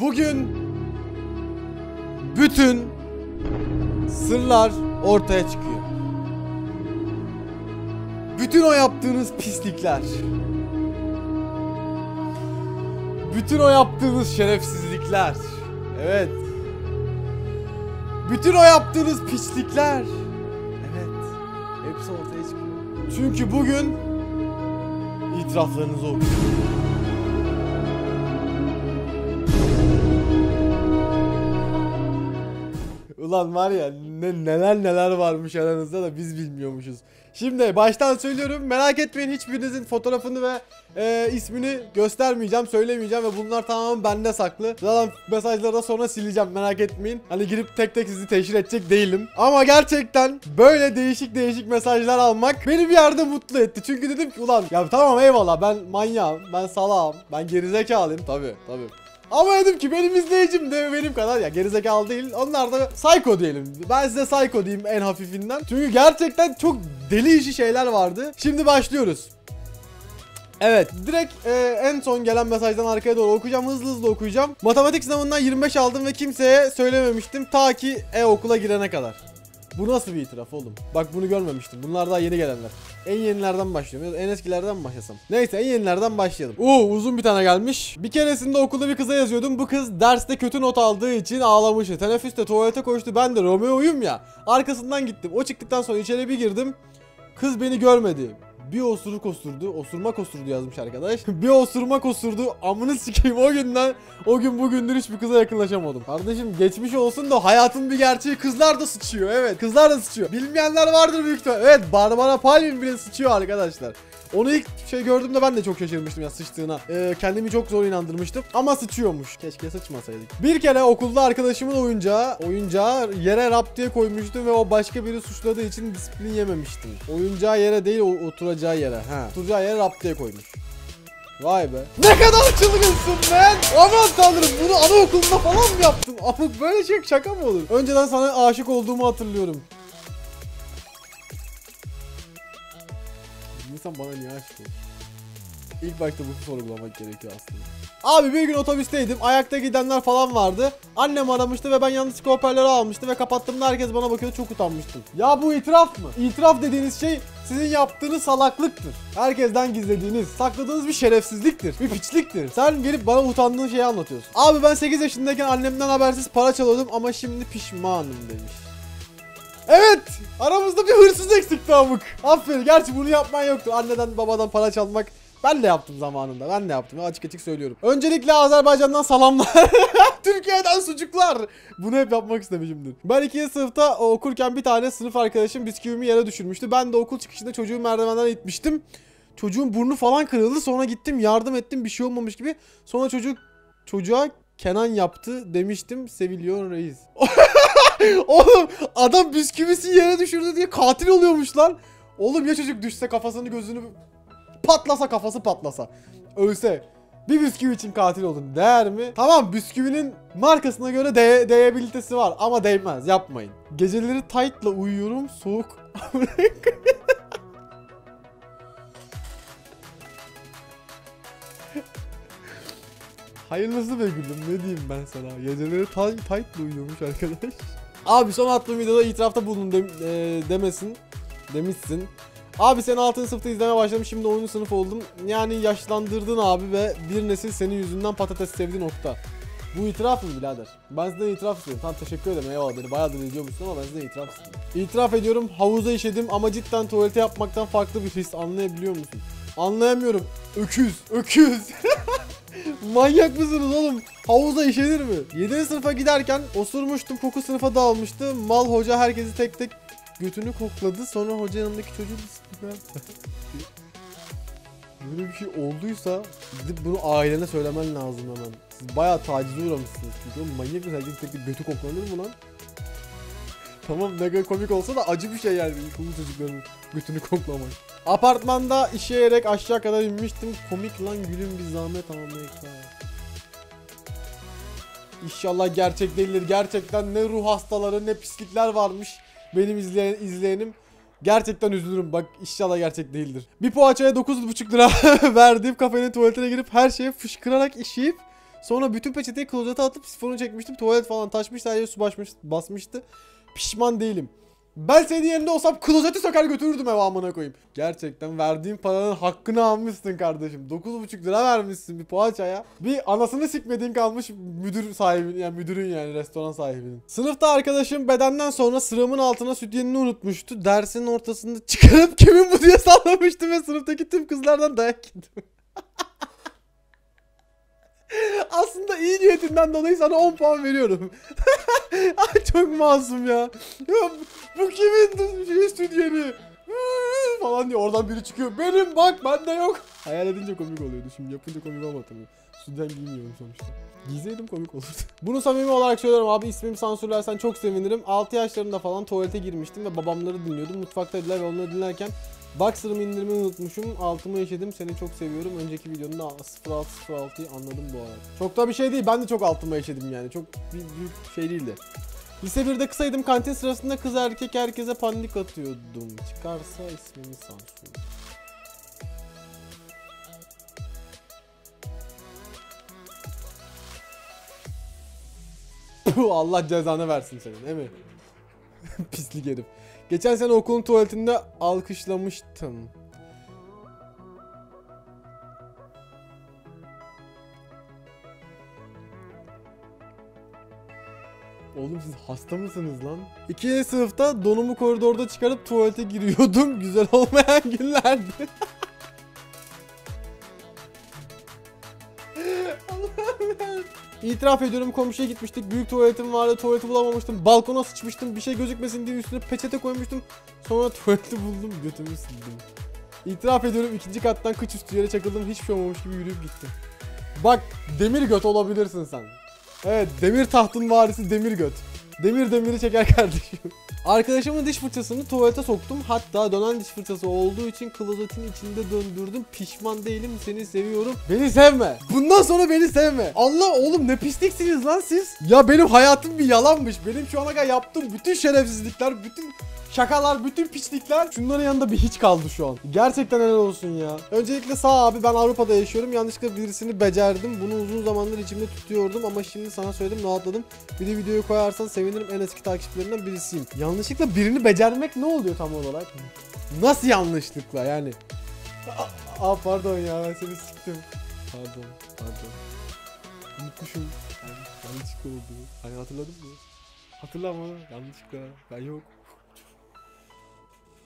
Bugün bütün sırlar ortaya çıkıyor. Bütün o yaptığınız pislikler. Bütün o yaptığınız şerefsizlikler. Evet. Bütün o yaptığınız pislikler. Evet. Hepsi ortaya çıkıyor. Çünkü bugün itiraflarınızı okuyacağım. Ulan var ya ne, neler neler varmış aranızda da biz bilmiyormuşuz. Şimdi baştan söylüyorum merak etmeyin hiçbirinizin fotoğrafını ve e, ismini göstermeyeceğim söylemeyeceğim ve bunlar tamamen bende saklı. Zaten mesajları da sonra sileceğim merak etmeyin. Hani girip tek tek sizi teşhir edecek değilim. Ama gerçekten böyle değişik değişik mesajlar almak beni bir yerde mutlu etti. Çünkü dedim ki ulan ya tamam eyvallah ben manyağım ben salağım ben gerizekalıyım tabi tabi. Ama dedim ki benim izleyicim de benim kadar ya gerizekalı değil. Onlar da psycho diyelim. Ben size psycho diyeyim en hafifinden. Çünkü gerçekten çok deli işi şeyler vardı. Şimdi başlıyoruz. Evet direkt e, en son gelen mesajdan arkaya doğru okuyacağım hızlı hızlı okuyacağım. Matematik sınavından 25 aldım ve kimseye söylememiştim ta ki e-okula girene kadar. Bu nasıl bir itiraf oğlum? Bak bunu görmemiştim. Bunlar daha yeni gelenler. En yenilerden başlıyorum. En eskilerden başlasam? Neyse en yenilerden başlayalım. Oo uzun bir tane gelmiş. Bir keresinde okulda bir kıza yazıyordum. Bu kız derste kötü not aldığı için ağlamıştı. Teneffüste tuvalete koştu. Ben de Romeo'yum ya. Arkasından gittim. O çıktıktan sonra içeri bir girdim. Kız beni görmedi. Bir osuruk osurdu. Osurmak osurdu yazmış arkadaş. bir osurmak osurdu. Amını sikeyim o günden. O gün bugündür hiçbir kıza yakınlaşamadım. Kardeşim geçmiş olsun da hayatın bir gerçeği kızlar da sıçıyor. Evet kızlar da sıçıyor. Bilmeyenler vardır büyük ihtimal. Evet Barbara Palin bile sıçıyor arkadaşlar. Onu ilk şey gördüğümde ben de çok şaşırmıştım ya sıçtığına. Ee, kendimi çok zor inandırmıştım. Ama sıçıyormuş. Keşke sıçmasaydık. Bir kere okulda arkadaşımın oyuncağı, oyuncağı yere rap diye koymuştum ve o başka biri suçladığı için disiplin yememiştim. Oyuncağı yere değil o oturacağı yere. Ha. Oturacağı yere rap diye koymuş. Vay be. Ne kadar çılgınsın lan. Aman tanrım bunu anaokulunda falan mı yaptın? Ama böyle şey şaka mı olur? Önceden sana aşık olduğumu hatırlıyorum. İnsan bana niye aşık olur? İlk başta bunu sorgulamak gerekiyor aslında. Abi bir gün otobüsteydim. Ayakta gidenler falan vardı. Annem aramıştı ve ben yanlışlıkla hoparlörü almıştı ve kapattığımda herkes bana bakıyordu. Çok utanmıştım. Ya bu itiraf mı? İtiraf dediğiniz şey sizin yaptığınız salaklıktır. Herkesten gizlediğiniz, sakladığınız bir şerefsizliktir. Bir piçliktir. Sen gelip bana utandığın şeyi anlatıyorsun. Abi ben 8 yaşındayken annemden habersiz para çalıyordum ama şimdi pişmanım demiş. Evet. Aramızda bir hırsız eksikti amık. Aferin. Gerçi bunu yapman yoktu. Anneden babadan para çalmak. Ben de yaptım zamanında. Ben de yaptım. Açık açık söylüyorum. Öncelikle Azerbaycan'dan salamlar. Türkiye'den sucuklar. Bunu hep yapmak istemişimdir. Ben ikinci sınıfta okurken bir tane sınıf arkadaşım bisküvimi yere düşürmüştü. Ben de okul çıkışında çocuğu merdivenden itmiştim. Çocuğun burnu falan kırıldı. Sonra gittim yardım ettim. Bir şey olmamış gibi. Sonra çocuk çocuğa Kenan yaptı demiştim. Seviliyor reis. Oğlum adam bisküvisi yere düşürdü diye katil oluyormuş lan. Oğlum ya çocuk düşse kafasını gözünü patlasa kafası patlasa. Ölse. Bir bisküvi için katil oldun değer mi? Tamam bisküvinin markasına göre de değebilitesi var ama değmez yapmayın. Geceleri tight'la uyuyorum soğuk. Hayırlısı be gülüm ne diyeyim ben sana. Geceleri tight, tight'la uyuyormuş arkadaş. Abi son attığım videoda itirafta bulundum dem e, demesin. Demişsin. Abi sen 6. sınıfta izlemeye başladım şimdi 10. sınıf oldum. Yani yaşlandırdın abi ve bir nesil senin yüzünden patates sevdi nokta. Bu itiraf mı birader? Ben sizden itiraf istiyorum. Tamam teşekkür ederim eyvallah beni bayağıdır izliyormuşsun ama ben sizden itiraf istiyorum. İtiraf ediyorum havuza işedim ama cidden tuvalete yapmaktan farklı bir his anlayabiliyor musun? Anlayamıyorum. Öküz, öküz. Manyak mısınız oğlum? Havuza işenir mi? 7. sınıfa giderken osurmuştum koku sınıfa dağılmıştı. Mal hoca herkesi tek tek götünü kokladı. Sonra hoca yanındaki çocuğu disipline Böyle bir şey olduysa gidip bunu ailene söylemen lazım hemen. Siz bayağı tacize uğramışsınız. Çünkü manyak mısın? Herkes tek bir götü koklanır mı lan? Tamam mega komik olsa da acı bir şey yani. İlkokul çocukların götünü koklamak. Apartmanda işeyerek aşağı kadar inmiştim. Komik lan gülüm bir zahmet anlayık İnşallah gerçek değildir. Gerçekten ne ruh hastaları ne pislikler varmış. Benim izleyen, izleyenim. Gerçekten üzülürüm bak inşallah gerçek değildir. Bir poğaçaya 9,5 lira verdim kafenin tuvaletine girip her şeye fışkırarak işeyip Sonra bütün peçeteyi klozete atıp sifonu çekmiştim. Tuvalet falan taşmıştı. Her yere su basmış, basmıştı. Pişman değilim. Ben senin yerinde olsam klozeti söker götürürdüm eve amına koyayım. Gerçekten verdiğin paranın hakkını almışsın kardeşim. 9,5 lira vermişsin bir poğaçaya. Bir anasını sikmediğin kalmış müdür sahibi yani müdürün yani restoran sahibinin. Sınıfta arkadaşım bedenden sonra sıramın altına sütyenini unutmuştu. Dersin ortasında çıkarıp kimin bu diye sallamıştım ve sınıftaki tüm kızlardan dayak yedim. Aslında iyi niyetinden dolayı sana 10 puan veriyorum. Ay çok masum ya. ya bu kimin şey stüdyeni? falan diyor. Oradan biri çıkıyor. Benim bak bende yok. Hayal edince komik oluyordu. Şimdi yapınca komik olmadı tabii. Stüdyen giymiyorum sonuçta. Giyseydim komik olurdu. Bunu samimi olarak söylüyorum abi ismimi sansürlersen çok sevinirim. 6 yaşlarında falan tuvalete girmiştim ve babamları dinliyordum. Mutfaktaydılar ve onları dinlerken Boxer'ımı indirmeyi unutmuşum. Altımı yaşadım. Seni çok seviyorum. Önceki videonda 0606'yı anladım bu arada. Çok da bir şey değil. Ben de çok altıma yaşadım yani. Çok büyük şey değildi. Lise 1'de kısaydım. Kantin sırasında kız erkek herkese panik atıyordum. Çıkarsa ismini sansür. Allah cezanı versin senin değil mi? Pislik herif. Geçen sene okulun tuvaletinde alkışlamıştım. Oğlum siz hasta mısınız lan? İkinci sınıfta donumu koridorda çıkarıp tuvalete giriyordum. Güzel olmayan günlerdi. Allah'ım. İtiraf ediyorum komşuya gitmiştik. Büyük tuvaletim vardı. Tuvaleti bulamamıştım. Balkona sıçmıştım. Bir şey gözükmesin diye üstüne peçete koymuştum. Sonra tuvaleti buldum. Götümü sildim. İtiraf ediyorum ikinci kattan kıç üstü yere çakıldım. Hiçbir şey olmamış gibi yürüyüp gittim. Bak demir göt olabilirsin sen. Evet demir tahtın varisi demir göt. Demir demiri çeker kardeşim. Arkadaşımın diş fırçasını tuvalete soktum. Hatta dönen diş fırçası olduğu için klozetin içinde döndürdüm. Pişman değilim. Seni seviyorum. Beni sevme. Bundan sonra beni sevme. Allah oğlum ne pisliksiniz lan siz. Ya benim hayatım bir yalanmış. Benim şu ana kadar yaptığım bütün şerefsizlikler, bütün şakalar, bütün piçlikler şunların yanında bir hiç kaldı şu an. Gerçekten helal olsun ya. Öncelikle sağ abi ben Avrupa'da yaşıyorum. Yanlışlıkla birisini becerdim. Bunu uzun zamandır içimde tutuyordum ama şimdi sana söyledim rahatladım. Bir de videoyu koyarsan sevinirim. En eski takipçilerinden birisiyim. Yanlışlıkla birini becermek ne oluyor tam olarak? Nasıl yanlışlıkla yani? Aa, pardon ya ben seni siktim. Pardon pardon. Unutmuşum. Yani, yanlışlıkla oldu. Hani hatırladın mı? Hatırlama yanlışlıkla. Ben yok.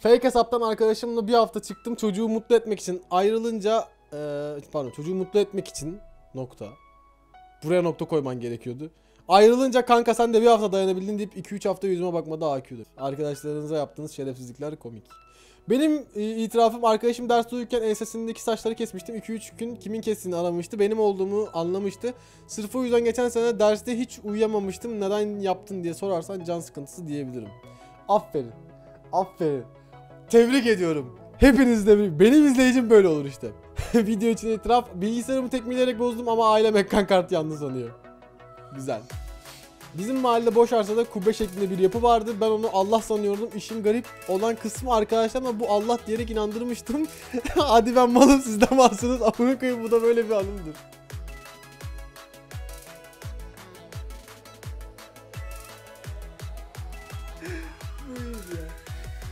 Fake hesaptan arkadaşımla bir hafta çıktım. Çocuğu mutlu etmek için ayrılınca eee, pardon çocuğu mutlu etmek için nokta. Buraya nokta koyman gerekiyordu. Ayrılınca kanka sen de bir hafta dayanabildin deyip 2-3 hafta yüzüme bakmada AQ'dur. Arkadaşlarınıza yaptığınız şerefsizlikler komik. Benim e, itirafım arkadaşım ders uyurken ensesindeki saçları kesmiştim. 2-3 gün kimin kestiğini aramıştı. Benim olduğumu anlamıştı. Sırf o yüzden geçen sene derste hiç uyuyamamıştım. Neden yaptın diye sorarsan can sıkıntısı diyebilirim. Aferin. Aferin. Tebrik ediyorum. Hepiniz de benim izleyicim böyle olur işte. Video için itiraf. Bilgisayarımı tekmeleyerek bozdum ama ailem ekran kartı yandı sanıyor. Güzel. Bizim mahallede boş arsada kubbe şeklinde bir yapı vardı. Ben onu Allah sanıyordum. İşin garip olan kısmı arkadaşlarıma bu Allah diyerek inandırmıştım. Hadi ben malım sizden malsınız. Amına koyayım bu da böyle bir anımdır.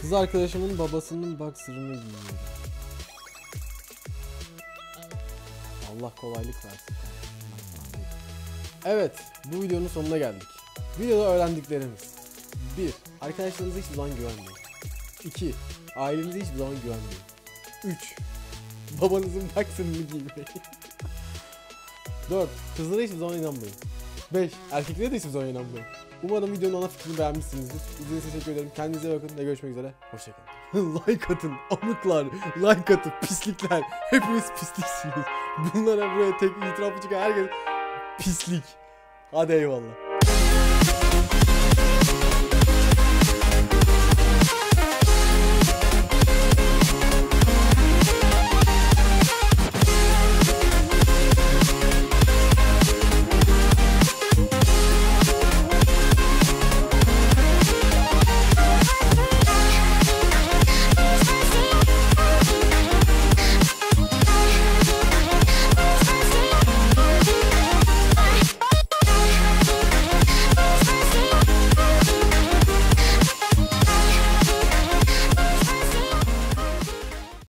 Kız arkadaşımın babasının boxer'ını giyiyorum. Allah kolaylık versin. Evet, bu videonun sonuna geldik. Videoda öğrendiklerimiz. 1. Arkadaşlarınıza hiçbir zaman güvenmeyin. 2. Ailenize hiçbir zaman güvenmeyin. 3. Babanızın boxer'ını giymeyin. 4. Kızlara hiçbir zaman inanmayın. 5. Erkeklere de hiçbir zaman inanmayın. Umarım videonun ana fikrini beğenmişsinizdir. İzlediğiniz için teşekkür ederim. Kendinize bakın ve görüşmek üzere. Hoşçakalın. like atın, amıklar, like atın, pislikler. Hepiniz pisliksiniz. Bunlara buraya tek itirafı çıkan herkes pislik. Hadi eyvallah.